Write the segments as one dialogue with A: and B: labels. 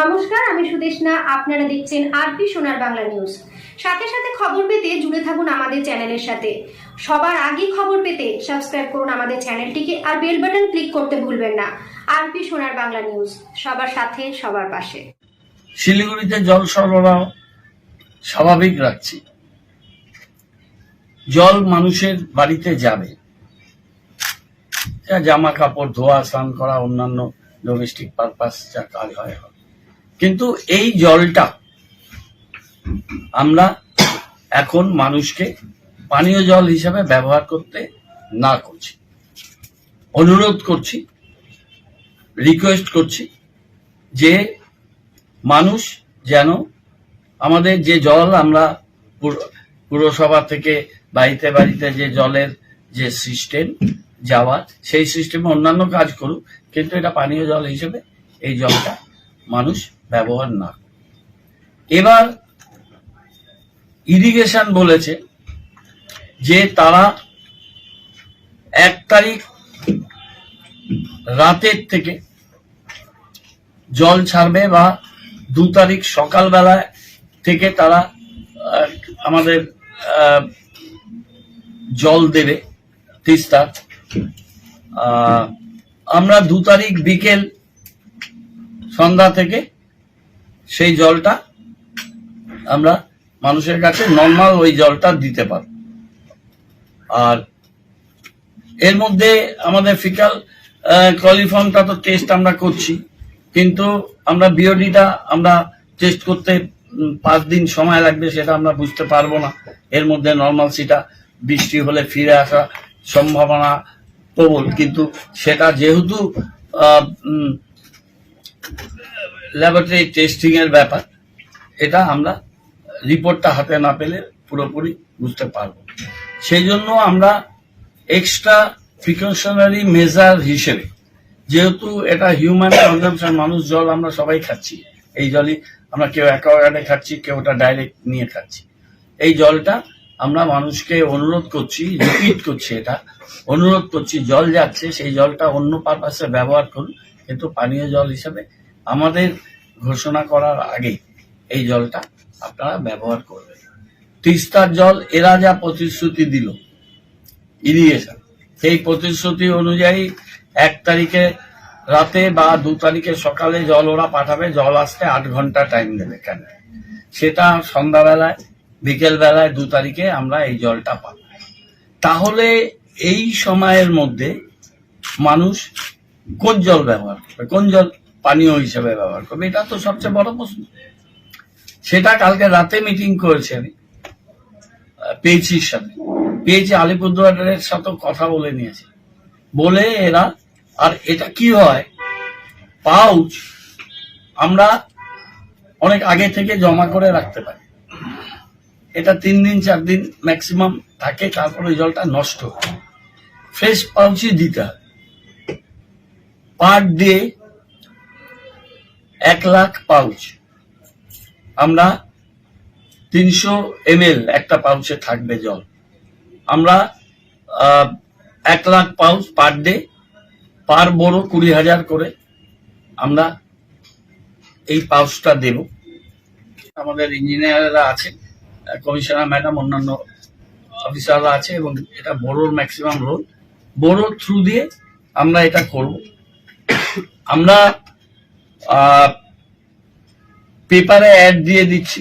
A: নমস্কার, আমি সুদেশনা, আপনারা দেখছেন আরপি সোনার বাংলা নিউজ। সাথে সাথে খবর পেতে জুড়ে থাকুন আমাদের চ্যানেলের সাথে। সবার আগে খবর পেতে সাবস্ক্রাইব করুন আমাদের চ্যানেলটিকে আর বেল বাটন ক্লিক করতে ভুলবেন না। আরপি সোনার বাংলা নিউজ, সবার সাথে, সবার পাশে।
B: শিলিগুড়িতে জল সরবরাহ স্বাভাবিক রাখছি। জল মানুষের বাড়িতে যাবে। জামা কাপড়, ধোয়া, স্নান করা, অন্যান্য ডোমেস্টিক পারপাস যা কাজ হয়। কিন্তু এই জলটা আমরা এখন মানুষকে পানীয় জল হিসাবে ব্যবহার করতে না করছি। অনুরোধ করছি রিকোয়েস্ট করছি যে মানুষ যেন আমাদের যে জল আমরা পুরসভা থেকে বাড়িতে বাড়িতে যে জলের যে সিস্টেম যাওয়ার সেই সিস্টেমে অন্যান্য কাজ করুক, কিন্তু এটা পানীয় জল হিসেবে এই জলটা মানুষ ব্যবহার না। এবার ইরিগেশন বলেছে যে তারা এক তারিখ রাতের থেকে জল ছাড়বে বা দু তারিখ সকালবেলা থেকে তারা আমাদের জল দেবে তিস্তা। আমরা দু তারিখ বিকেল সন্ধ্যা থেকে সেই জলটা আমরা মানুষের কাছে নর্মাল ওই জলটা দিতে পারব। আর এর মধ্যে আমাদের ফিকাল কলিফর্মটা তো টেস্ট আমরা করছি, কিন্তু আমরা বিওডিটা আমরা টেস্ট করতে পাঁচ দিন সময় লাগবে সেটা আমরা বুঝতে পারব না। এর মধ্যে নর্মাল সিটা বৃষ্টি হলে ফিরে আসা সম্ভাবনা প্রবল, কিন্তু সেটা যেহেতু ল্যাবরেটরি টেস্টিং এর ব্যাপার, এটা আমরা রিপোর্টটা হাতে না পেলে পুরোপুরি বুঝতে পারব। সেই জন্য আমরা এক্সট্রা প্রিকশনারি মেজার হিসেবে, যেহেতু এটা হিউম্যান কনজামশন মানুষ জল আমরা সবাই খাচ্ছি, এই জলই আমরা কেউ অ্যাকোয়াগার্ডে খাচ্ছি, কেউ ওটা ডাইরেক্ট নিয়ে খাচ্ছি। এই জলটা আমরা মানুষকে অনুরোধ করছি রিপিট করছি এটা, অনুরোধ করছি, জল যাচ্ছে, সেই জলটা অন্য পারপাসে ব্যবহার করুন, কিন্তু পানীয় জল হিসেবে আমাদের ঘোষণা করার আগে এই জলটা আপনারা ব্যবহার করবেন। তিস্তার জল এরা যা প্রতিশ্রুতি দিল। ইরিগেশন। সেই প্রতিশ্রুতি অনুযায়ী এক তারিখে রাতে বা দু তারিখে সকালে জল ওরা পাঠাবে, জল আসতে আট ঘণ্টা টাইম দেবে কেন সেটা সন্ধ্যাবেলায়, বিকেলবেলায় দু তারিখে আমরা এই জলটা পাব। তাহলে এই সময়ের মধ্যে মানুষ কোন জল ব্যবহার করবে? কোন জল পানীয় হিসেবে ব্যবহার করবে। এটা তো সবচেয়ে বড় প্রশ্ন। সেটা কালকে রাতে মিটিং করেছি আমি পেয়েছির সাথে। পেয়েছি আলিপুরদুয়ারের সাথে কথা বলে নিয়েছি। বলে এরা, আর এটা কি হয়? পাউচ আমরা অনেক আগে থেকে জমা করে রাখতে পারি। এটা তিন দিন, চার দিন ম্যাক্সিমাম থাকে, তারপর জলটা নষ্ট ফ্রেশ পাউচই দিতে হয় পার ডে এক লাখ পাউচ। আমরা তিনশো এম একটা পাউচে থাকবে জল। আমরা এক lakh pouch per day, per বড় কুড়ি হাজার করে আমরা এই পাউচটা দেব। আমাদের ইঞ্জিনিয়াররা আছে, কমিশনার ম্যাডাম, অন্যান্য অফিসাররা আছে এবং এটা বড়োর ম্যাক্সিমাম রোল। বড়ো থ্রু দিয়ে আমরা এটা করব। আমরা পেপারে অ্যাড দিয়ে দিচ্ছি।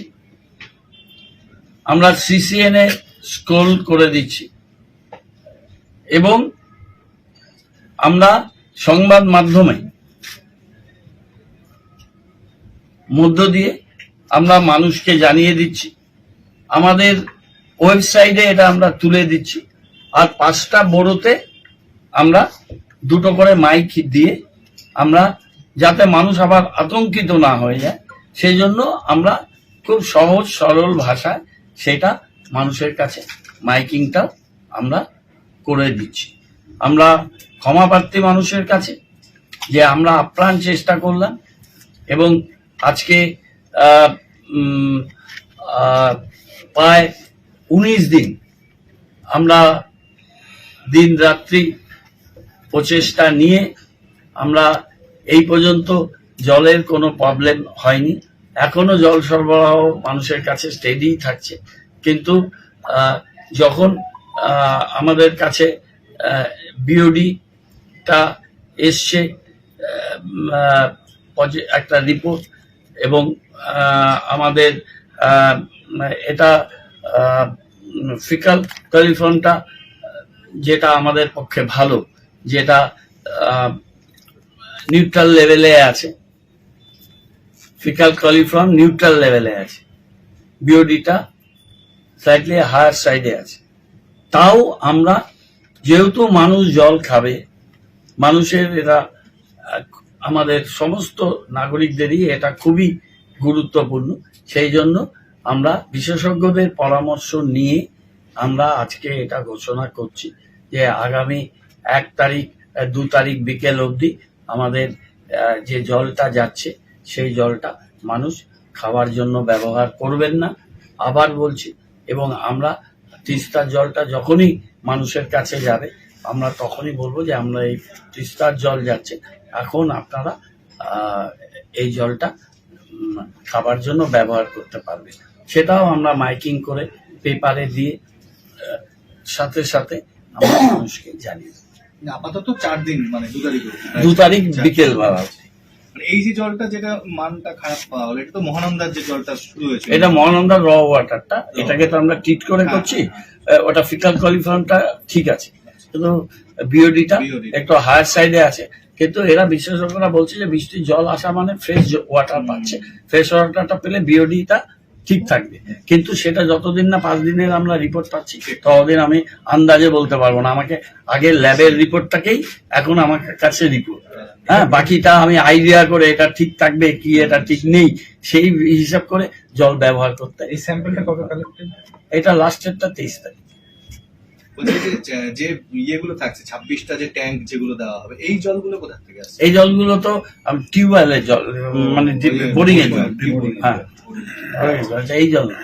B: আমরা সিসিএন এ স্ক্রোল করে দিচ্ছি। এবং আমরা সংবাদ মাধ্যমে মধ্য দিয়ে আমরা মানুষকে জানিয়ে দিচ্ছি। আমাদের ওয়েবসাইটে এটা আমরা তুলে দিচ্ছি। আর পাঁচটা বড়োতে আমরা দুটো করে মাইক দিয়ে আমরা যাতে মানুষ আবার আতঙ্কিত না হয়ে যায়। সেই জন্য আমরা খুব সহজ, সরল ভাষায় সেটা মানুষের কাছে মাইকিংটাও আমরা করে দিচ্ছি। আমরা ক্ষমাপ্রার্থী মানুষের কাছে, যে আমরা আপ্রাণ চেষ্টা করলাম এবং আজকে প্রায় উনিশ দিন আমরা দিন রাত্রি প্রচেষ্টা নিয়ে আমরা এই পর্যন্ত জলের কোনো প্রবলেম হয়নি। এখনও জল সরবরাহ মানুষের কাছে স্টেডি থাকছে। কিন্তু যখন আমাদের কাছে বিওডিটা এসছে একটা রিপোর্ট এবং আমাদের এটা ফিকাল টেলিফোনটা, যেটা আমাদের পক্ষে ভালো, যেটা নিউট্রাল লেভেলে আছে। ফিকাল কলিফর্ম নিউট্রাল লেভেলে আছে। বিওডিটা স্লাইটলি হায়ার সাইডে আছে। তাও আমরা যেহেতু মানুষ জল খাবে, মানুষের এরা, আমাদের সমস্ত নাগরিকদেরই এটা খুবই গুরুত্বপূর্ণ। সেই জন্য আমরা বিশেষজ্ঞদের পরামর্শ নিয়ে আমরা আজকে এটা ঘোষণা করছি যে আগামী এক তারিখ, দু তারিখ বিকেল অবধি আমাদের যে জলটা যাচ্ছে, সেই জলটা মানুষ খাওয়ার জন্য ব্যবহার করবেন না। আবার বলছি, এবং আমরা তিস্তার জলটা যখনই মানুষের কাছে যাবে, আমরা তখনই বলব যে আমরা এই তিস্তার জল যাচ্ছে। এখন আপনারা এই জলটা খাবার জন্য ব্যবহার করতে পারবে সেটাও আমরা মাইকিং করে পেপারে দিয়ে সাথে সাথে আমরা মানুষকে জানিয়ে
C: আপাতত চার দিন মানে দু তারিখ।
B: দু তারিখ বিকেল বেলা
C: মানে এই যে জলটা যেটা মানটা খারাপ পাওয়া হলো এটা তো মহানন্দার যে জলটা শুরু হয়েছে
B: এটা মহানন্দা র ওয়াটারটা এটাকে তো আমরা ট্রিট করে করছি। আহ, ওটা ফিকাল কলিফর্মটা ঠিক আছে। কিন্তু বিওডিটা একটু হায়ার সাইডে আছে। কিন্তু এরা বিশেষজ্ঞরা বলছে যে বৃষ্টির জল আসা মানে ফ্রেশ ওয়াটার পাচ্ছে। ফ্রেশ ওয়াটারটা পেলে বিওডিটা ঠিক থাকবে। কিন্তু সেটা যতদিন না পাঁচ দিনের আমরা রিপোর্ট পাচ্ছি ততদিন আমি আন্দাজে বলতে পারব না। আমাকে আগে ল্যাবের রিপোর্টটাকেই এখন আমার কাছে রিপোর্ট হ্যাঁ বাকিটা আমি আইডিয়া করে এটা ঠিক থাকবে কি এটা ঠিক নেই সেই হিসাব করে জল ব্যবহার করতে
C: এই স্যাম্পলটা কবে কালেক্টেড
B: এটা লাস্টেরটা তেইশ তারিখ।
C: যে যে- যে ইয়েগুলো থাকছে ছাব্বিশটা যে ট্যাঙ্ক যেগুলো দেওয়া হবে এই জলগুলো কোথা থেকে আসছে?
B: এই জলগুলো তো টিউবওয়েলের জল মানে বোরিং এর জল।
C: Boring এর জল।
B: হ্যাঁ এই জল না।